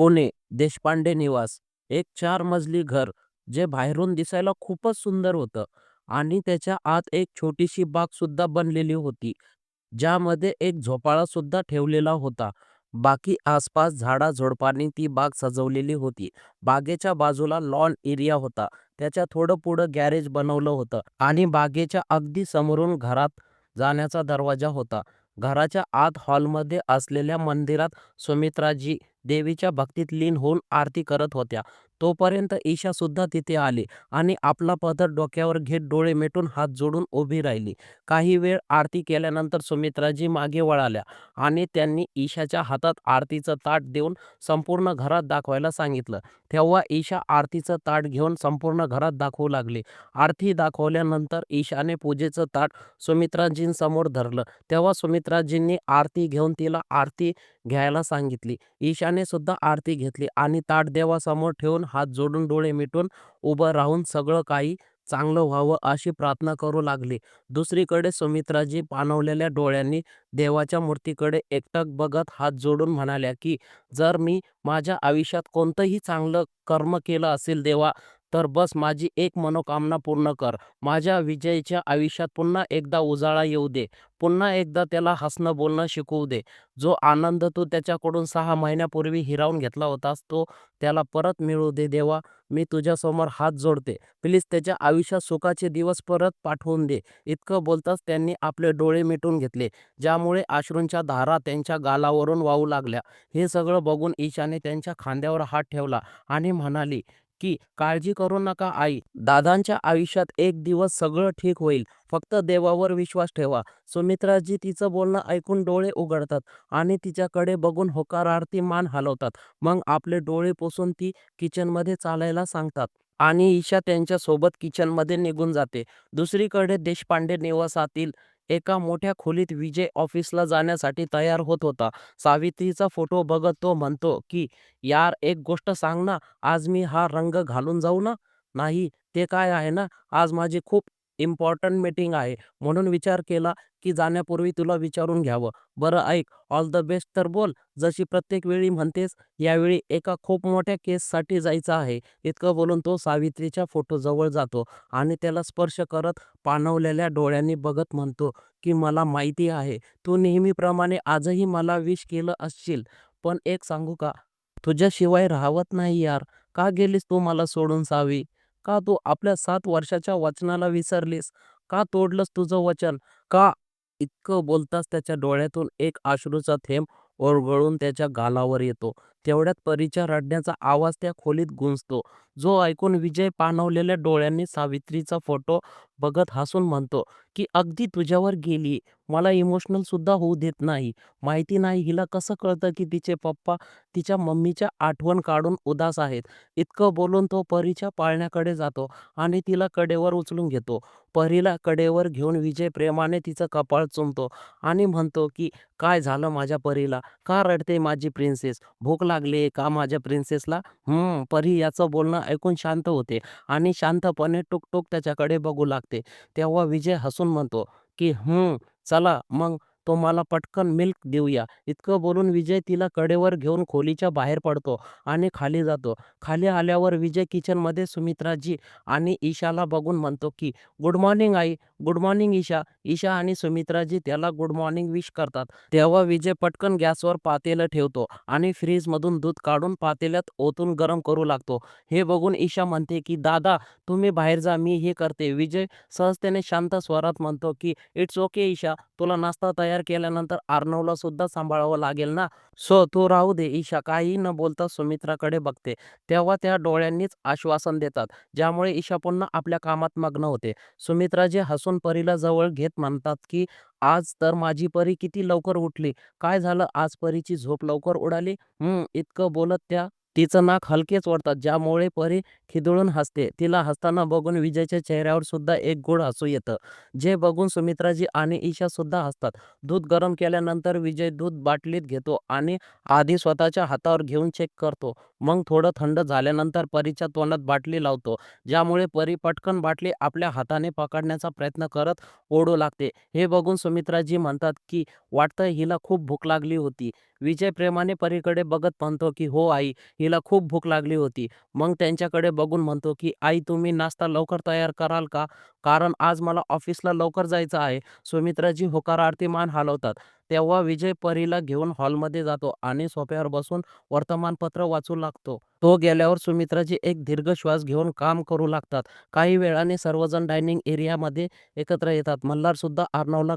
पुणे देशपांडे निवास एक चार मजली घर जे बाहेरून दिसायला खूपच सुंदर होतं. आणि त्याच्या आत एक छोटीशी बाग सुद्धा बनलेली होती ज्यामध्ये एक झोपाळा सुद्धा ठेवलेला होता. बाकी आसपास झाडा झुडपांनी ती बाग सजवलेली होती. बागेच्या बाजूला लॉन एरिया होता. त्याच्या थोडं पुढं गॅरेज बनवलं होतं. आणि बागेच्या अगदी समोरून घरात जाण्याचा दरवाजा होता. घराच्या आत हॉलमध्ये असलेल्या मंदिरात सुमित्राजी देवीच्या भक्तीत लीन होऊन आरती करत होत्या. तोपर्यंत ईशा सुद्धा तिथे आली आणि आपला पदर डोक्यावर घेत डोळे मिटून हात जोडून उभी राहिली. काही वेळ आरती केल्यानंतर सुमित्राजी मागे वळाल्या आणि त्यांनी ईशाच्या हातात आरतीचं ताट देऊन संपूर्ण घरात दाखवायला सांगितलं. तेव्हा ईशा आरतीचं ताट घेऊन संपूर्ण घरात दाखवू लागली. आरती दाखवल्यानंतर ईशाने पूजेचं ताट सुमित्राजींसमोर धरलं. तेव्हा सुमित्राजींनी आरती घेऊन तिला आरती घ्यायला सांगितली. ईशाने सुद्धा आरती घेतली आणि ताट देवासमोर ठेवून हात जोडून डोळे मिटून उभं राहून सगळं काही चांगलं व्हावं अशी प्रार्थना करू लागली. दुसरीकडे सुमित्राजी पाणवलेल्या डोळ्यांनी देवाच्या मूर्तीकडे एकटक बघत हात जोडून म्हणाल्या की जर मी माझ्या आयुष्यात कोणतंही चांगलं कर्म केलं असेल देवा तर बस माझी एक मनोकामना पूर्ण कर. माझ्या विजयच्या आयुष्यात पुन्हा एकदा उजाळा येऊ दे. पुन्हा एकदा त्याला हसणं बोलणं शिकवू दे. जो आनंद तू त्याच्याकडून सहा महिन्यापूर्वी हिरावून घेतला होतास तो त्याला परत मिळू दे देवा. मी तुझ्यासमोर हात जोडते. प्लीज त्याच्या आयुष्यात सुखाचे दिवस परत पाठवून दे. इतकं बोलताच त्यांनी आपले डोळे मिटून घेतले ज्यामुळे आश्रूंच्या धारा त्यांच्या गालावरून वाहू लागल्या. हे सगळं बघून ईशाने त्यांच्या खांद्यावर हात ठेवला आणि म्हणाली की काळजी करू नका आई. दादांच्या आयुष्यात एक दिवस सगळं ठीक होईल. फक्त देवावर विश्वास ठेवा. सुमित्राजी तिचं बोलणं ऐकून डोळे उघडतात आणि तिच्याकडे बघून होकारार्थी मान हलवतात. मग आपले डोळे पुसून ती किचनमध्ये चालायला सांगतात आणि ईशा त्यांच्यासोबत किचनमध्ये निघून जाते. दुसरीकडे देशपांडे निवासातील एका मोठ्या खोलीत विजय ऑफिसला जाण्यासाठी तयार होत होता. सावित्रीचा फोटो बघत तो म्हणतो की यार एक गोष्ट सांग ना आज मी हा रंग घालून जाऊ ना? नाही ते काय आहे ना आज माझी खूप इम्पॉर्टंट मीटिंग आहे. म्हणून विचार केला की जाण्यापूर्वी तुला विचारून घ्यावं. बरं ऐक ऑल द बेस्ट तर बोल जशी प्रत्येक वेळी म्हणतेस यावेळी एका खूप मोठ्या केससाठी जायचं आहे. इतकं बोलून तो सावित्रीच्या फोटोजवळ जातो आणि त्याला स्पर्श करत पाणवलेल्या डोळ्यांनी बघत म्हणतो की मला माहिती आहे तू नेहमीप्रमाणे आजही मला विश केलं असशील पण एक सांगू का? तुझ्याशिवाय राहवत नाही यार. का गेलीस तू मला सोडून सावी? का तू आपल्या सात वर्षाच्या वचनाला विसरलीस? का तोडलंस तुझं वचन? का इतकं बोलताच त्याच्या डोळ्यातून एक अश्रूचा थेंब ओरगळून त्याच्या गालावर येतो. तेवढ्यात परीच्या रडण्याचा आवाज त्या खोलीत गुंजतो. जो ऐकून विजय पाणवलेल्या डोळ्यांनी सावित्रीचा फोटो बघत हसून म्हणतो की अगदी तुझ्यावर गेली. मला इमोशनल सुद्धा होऊ देत नाही. माहिती नाही हिला कसं कळतं की तिचे पप्पा तिच्या मम्मीच्या आठवण काढून उदास आहेत. इतकं बोलून तो परीच्या पाळण्याकडे जातो आणि तिला कडेवर उचलून घेतो. परीला कडेवर घेऊन विजय प्रेमाने तिचं कपाळ चुमतो आणि म्हणतो की काय झालं माझ्या परीला? का रडते माझी प्रिन्सेस? भूक लागले का माझ्या प्रिन्सेसला हम्म परी याचं बोलणं ऐकून शांत होते आणि शांतपणे टुकटुक त्याच्याकडे बघू लागते. तेव्हा विजय हसून म्हणतो की हम्म चला मग तो मला पटकन मिल्क देऊया. इतकं बोलून विजय तिला कडेवर घेऊन खोलीच्या बाहेर पडतो आणि खाली जातो. खाली आल्यावर विजय किचनमध्ये सुमित्राजी आणि ईशाला बघून म्हणतो की गुड मॉर्निंग आई गुड मॉर्निंग ईशा. ईशा आणि सुमित्राजी त्याला गुड मॉर्निंग विश करतात. तेव्हा विजय पटकन गॅसवर पातेलं ठेवतो आणि फ्रीजमधून दूध काढून पातेल्यात ओतून गरम करू लागतो. हे बघून ईशा म्हणते की दादा तुम्ही बाहेर जा मी हे करते. विजय सहजतेने शांत स्वरात म्हणतो की इट्स ओके ईशा तुला नाश्ता तयार केल्यानंतर आर्नवला सुद्धा सांभाळावं लागेल ना? सो तू राहू दे ईशा काही न बोलता सुमित्राकडे बघते. तेव्हा त्या डोळ्यांनीच आश्वासन देतात ज्यामुळे ईशा पुन्हा आपल्या कामात मग्न होते. सुमित्राजी हसून परीला जवळ घेत म्हणतात की आज तर माझी परी किती लवकर उठली. काय झालं? आज परीची झोप लवकर उडाली. हम्म इतकं बोलत त्या तिचं नाक हलकेच ओढतात ज्यामुळे परी खिदळून हसते. तिला हसताना बघून विजयच्या चेहऱ्यावर सुद्धा एक गोड हसू येतं. जे बघून सुमित्राजी आणि ईशा सुद्धा हसतात. दूध गरम केल्यानंतर विजय दूध बाटलीत घेतो आणि आधी स्वतःच्या हातावर घेऊन चेक करतो. मग थोडं थंड झाल्यानंतर परीच्या तोंडात बाटली लावतो ज्यामुळे परी पटकन बाटली आपल्या हाताने पकडण्याचा प्रयत्न करत ओढू लागते. हे बघून सुमित्राजी म्हणतात की वाटतं हिला खूप भूक लागली होती. विजय प्रेमाने परीकडे बघत म्हणतो की हो आई हिला खूप भूक लागली होती. मग त्यांच्याकडे बघून म्हणतो की आई तुम्ही नाश्ता लवकर तयार कराल का? कारण आज मला ऑफिसला लवकर जायचं आहे. सुमित्राजी होकारार्थी मान हलवतात. तेव्हा विजय परीला घेऊन हॉलमध्ये जातो आणि सोफ्यावर बसून वर्तमानपत्र वाचू लागतो. तो गेल्यावर सुमित्राजी एक दीर्घ श्वास घेऊन काम करू लागतात. काही वेळाने सर्वजण डायनिंग एरियामध्ये एकत्र येतात. मल्हार सुद्धा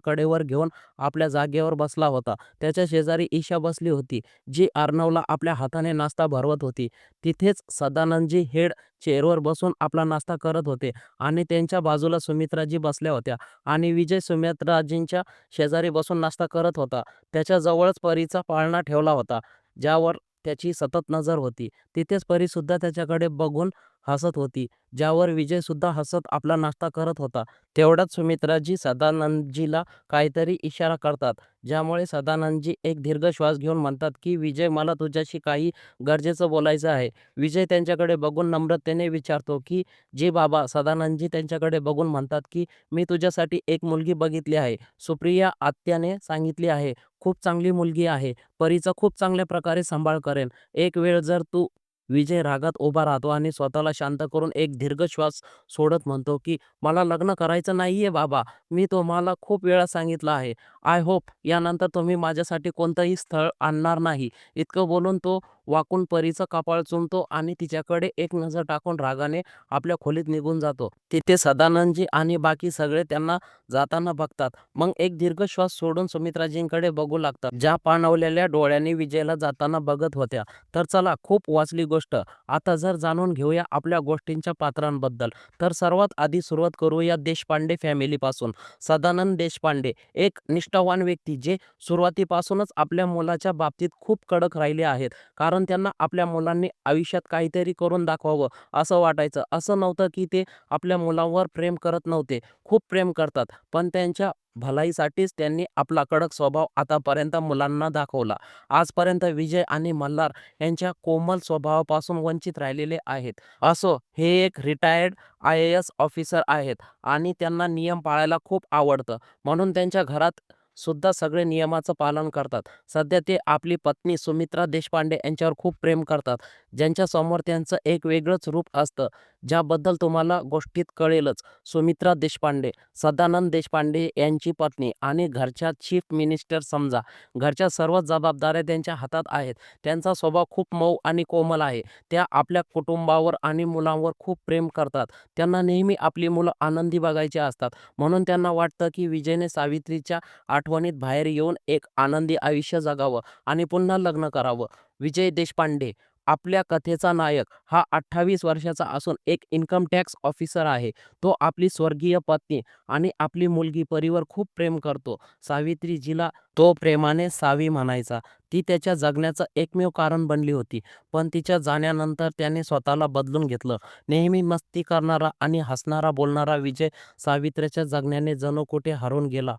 कडेवर घेऊन आपल्या जागेवर बसला होता. त्याच्या शेजारी ईशा बसली होती जी आर्नवला आपल्या हाताने नाश्ता भरवत होती. तिथेच सदानंदजी हेड चेअरवर बसून आपला नाश्ता करत होते आणि त्यांच्या बाजूला सुमित्राजी बसल्या होत्या आणि विजय सुमित्राजींच्या शेजारी बसून नाश्ता करत होता. त्याच्या जवळच परीचा पाळणा ठेवला होता ज्यावर त्याची सतत नजर होती. तिथेच परीसुद्धा त्याच्याकडे बघून हसत होती. ज्यावर विजय सुद्धा हसत आपला नाश्ता करत होता. तेवढ्यात सुमित्राजी सदानंदजीला काहीतरी इशारा करतात. ज्यामुळे सदानंदजी एक दीर्घ श्वास घेऊन म्हणतात की विजय मला तुझ्याशी काही गरजेचं बोलायचं आहे. विजय त्यांच्याकडे बघून नम्रतेने विचारतो की जी बाबा सदानंदजी त्यांच्याकडे बघून म्हणतात की मी तुझ्यासाठी एक मुलगी बघितली आहे. सुप्रिया आत्याने सांगितली आहे. खूप चांगली मुलगी आहे. परीचा खूप चांगल्या प्रकारे सांभाळ करेन. एक वेळ जर तू विजय रागात उभा राहतो आणि स्वतःला शांत करून एक दीर्घ श्वास सोडत म्हणतो की मला लग्न करायचं नाहीये बाबा. मी तुम्हाला खूप वेळा सांगितलं आहे. आय होप यानंतर तुम्ही माझ्यासाठी कोणतंही स्थळ आणणार नाही. इतकं बोलून तो वाकून परीचं कपाळ चुंबतो आणि तिच्याकडे एक नजर टाकून रागाने आपल्या खोलीत निघून जातो. तिथे सदानंदजी आणि बाकी सगळे त्यांना जाताना बघतात. मग एक दीर्घ श्वास सोडून सुमित्राजींकडे बघू लागतात. ज्या पाणवलेल्या डोळ्यांनी विजयला जाताना बघत होत्या. तर चला खूप वाचली गोष्ट. आता जर जाणून घेऊया आपल्या गोष्टींच्या पात्रांबद्दल. तर सर्वात आधी सुरुवात करूया देशपांडे फॅमिलीपासून सदानंद देशपांडे एक निष्ठावान व्यक्ती जे सुरुवातीपासूनच आपल्या मुलाच्या बाबतीत खूप कडक राहिले आहेत. कारण कारण त्यांना आपल्या मुलांनी आयुष्यात काहीतरी करून दाखवावं असं वाटायचं. असं नव्हतं की ते आपल्या मुलांवर प्रेम करत नव्हते. खूप प्रेम करतात. पण त्यांच्या भलाईसाठीच त्यांनी आपला कडक स्वभाव आतापर्यंत मुलांना दाखवला. आजपर्यंत विजय आणि मल्हार यांच्या कोमल स्वभावापासून वंचित राहिलेले आहेत. असो हे एक retired I A S officer आहेत आणि त्यांना नियम पाळायला खूप आवडतं. म्हणून त्यांच्या घरात सुद्धा सगळे नियमाचं पालन करतात. सध्या ते आपली पत्नी सुमित्रा देशपांडे यांच्यावर खूप प्रेम करतात. ज्यांच्या समोर त्यांचं एक वेगळंच रूप असतं ज्याबद्दल तुम्हाला गोष्टीत कळेलच. सुमित्रा देशपांडे सदानंद देशपांडे यांची पत्नी आणि घरच्या चीफ मिनिस्टर समजा घरच्या सर्व जबाबदाऱ्या त्यांच्या हातात आहेत. त्यांचा स्वभाव खूप मऊ आणि कोमल आहे. त्या आपल्या कुटुंबावर आणि मुलांवर खूप प्रेम करतात. त्यांना नेहमी आपली मुलं आनंदी बघायची असतात. म्हणून त्यांना वाटतं की विजयने सावित्रीच्या आठवणीत बाहेर येऊन एक आनंदी आयुष्य जगावं आणि पुन्हा लग्न करावं. विजय देशपांडे आपल्या कथेचा नायक हा अठ्ठावीस वर्षाचा असून एक इन्कम टॅक्स ऑफिसर आहे. तो आपली स्वर्गीय पत्नी आणि आपली मुलगी परीवर खूप प्रेम करतो. सावित्री जिला तो प्रेमाने सावी म्हणायचा. ती त्याच्या जगण्याचं एकमेव कारण बनली होती. पण तिच्या जाण्यानंतर त्याने स्वतःला बदलून घेतलं. नेहमी मस्ती करणारा आणि हसणारा बोलणारा विजय सावित्रीच्या जगण्याने जणू कुठे हरवून गेला?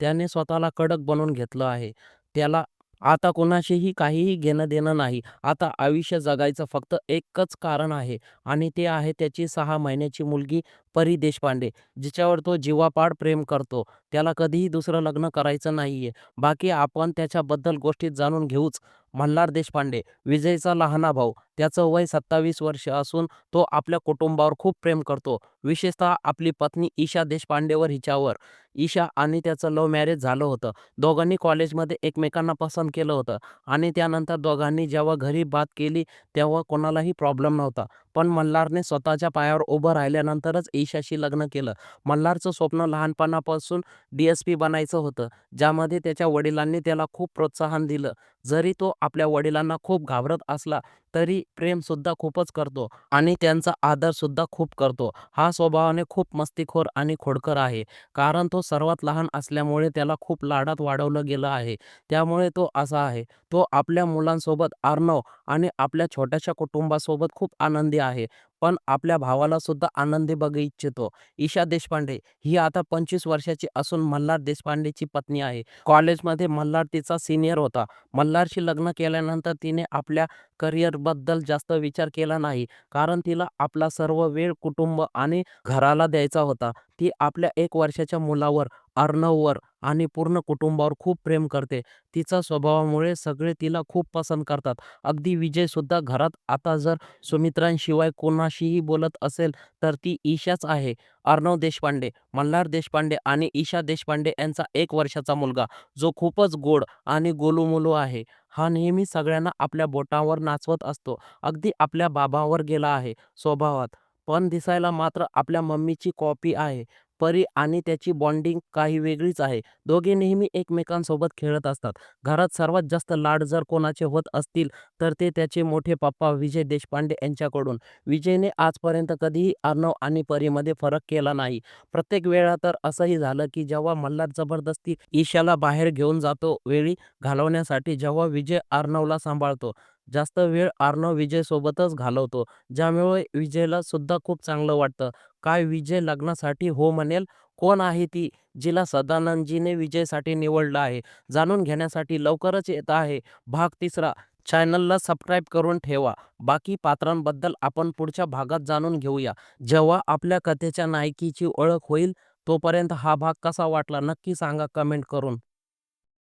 त्याने स्वतःला कडक बनवून घेतलं आहे. त्याला आता कोणाशीही काहीही घेणं देणं नाही. आता आयुष्य जगायचं फक्त एकच कारण आहे आणि ते आहे त्याची सहा महिन्याची मुलगी परी देशपांडे जिच्यावर तो जीवापाड प्रेम करतो. त्याला कधीही दुसरं लग्न करायचं नाहीये. बाकी आपण त्याच्याबद्दल गोष्टीत जाणून घेऊच मल्हार देशपांडे विजयचा लहाना भाऊ. त्याचं वय सत्तावीस वर्ष असून तो आपल्या कुटुंबावर खूप प्रेम करतो. विशेषतः आपली पत्नी ईशा देशपांडेवर हिच्यावर. ईशा आणि त्याचं लव्ह मॅरेज झालं होतं. दोघांनी कॉलेजमध्ये एकमेकांना पसंत केलं होतं. आणि त्यानंतर दोघांनी जेव्हा घरी बात केली तेव्हा कोणालाही प्रॉब्लेम नव्हता. पण मल्हारने स्वतःच्या पायावर उभं राहिल्यानंतरच ईशाशी लग्न केलं. मल्हारचं स्वप्न लहानपणापासून डी एस पी बनायचं होतं ज्यामध्ये त्याच्या वडिलांनी त्याला खूप प्रोत्साहन दिलं. जरी तो आपल्या वडिलांना खूप घाबरत असला तरी प्रेमसुद्धा खूपच करतो आणि त्यांचा आदरसुद्धा खूप करतो. हा स्वभावाने खूप मस्तीखोर आणि खोडकर आहे. कारण तो सर्वात लहान असल्यामुळे त्याला खूप लाडात वाढवलं गेलं आहे. त्यामुळे तो असा आहे. तो आपल्या मुलांसोबत अर्णव आणि आपल्या छोट्याशा कुटुंबासोबत खूप आनंदी आहे. पण आपल्या भावाला सुद्धा आनंदी बघू इच्छितो. ईशा देशपांडे ही आता 25 वर्षाची असून मल्हार देशपांडेची पत्नी आहे. कॉलेजमध्ये मल्हार तिचा सिनियर होता. मल्हारशी लग्न केल्यानंतर तिने आपल्या करिअरबद्दल जास्त विचार केला नाही. कारण तिला आपला सर्व वेळ कुटुंब आणि घराला द्यायचा होता. ती आपल्या एक वर्षाच्या मुलावर, अर्णववर आणि पूर्ण कुटुंबावर खूप प्रेम करते. तिच्या स्वभावामुळे सगळे तिला खूप पसंत करतात. अगदी विजयसुद्धा घरात आता जर सुमित्रांशिवाय कोणाशीही बोलत असेल तर ती ईशाच आहे. अर्णव देशपांडे, मल्हार देशपांडे आणि ईशा देशपांडे यांचा एक वर्षाचा मुलगा, जो खूपच गोड आणि गोलूमोलू आहे. हा नेहमी सगळ्यांना आपल्या बोटावर नाचवत असतो. अगदी आपल्या बाबावर गेला आहे स्वभावात, पण दिसायला मात्र आपल्या मम्मीची कॉपी आहे. परी आणि त्याची बॉन्डिंग काही वेगळीच आहे. दोघे नेहमी एकमेकांसोबत खेळत असतात. घरात सर्वात जास्त लाड जर कोणाचे होत असतील तर ते त्याचे मोठे पप्पा विजय देशपांडे यांच्याकडून. विजयने आजपर्यंत कधीही अर्णव आणि परीमध्ये फरक केला नाही. प्रत्येक वेळा तर असंही झालं की जेव्हा मल्हार जबरदस्ती ईशाला बाहेर घेऊन जातो वेळी घालवण्यासाठी, जेव्हा विजय अर्णवला सांभाळतो. जास्त वेळ अर्णव विजयसोबतच घालवतो, ज्यामुळे विजयला सुद्धा खूप चांगलं वाटतं. काय विजय लग्नासाठी हो म्हणेल? कोण आहे ती, जिला सदानंदजीने विजयसाठी निवडलं आहे? जाणून घेण्यासाठी लवकरच येत आहे भाग तिसरा. चॅनलला सबस्क्राईब करून ठेवा. बाकी पात्रांबद्दल आपण पुढच्या भागात जाणून घेऊया, जेव्हा आपल्या कथेच्या नायकीची ओळख होईल. तोपर्यंत हा भाग कसा वाटला नक्की सांगा कमेंट करून.